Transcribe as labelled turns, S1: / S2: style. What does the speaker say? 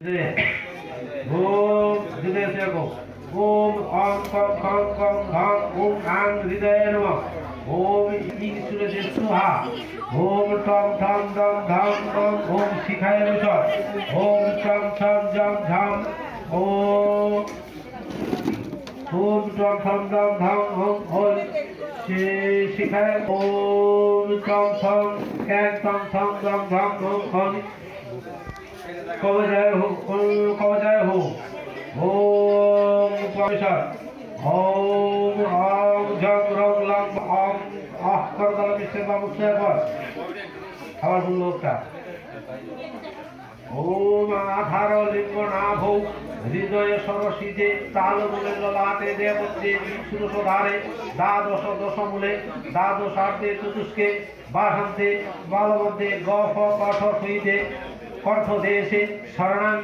S1: ओम हृदय से को ओम ओम कम खम कम खम ओम आंग हृदय नमः ओम ईश्वर से सुहा ओम टम ठम डम धम डम ओम शिखाय विषय ओम चम छम जम झम ओम ओम टम ठम डम धम ओम ओम शि- शिखाय ओम चम छम कैं टम ठम डम धम ओम ओम কবে যায় হো কবে যায় হো? ওম পয়সা ওম আম ঝম রং লং আম। আহ করদল বিশ্বের বাবু সেবর খাবার বলল চতুষ্কে, বাসান্তে বালবদ্ধে গ ফ কঠ হইতে কণ্ঠ দিয়েছে শরণাং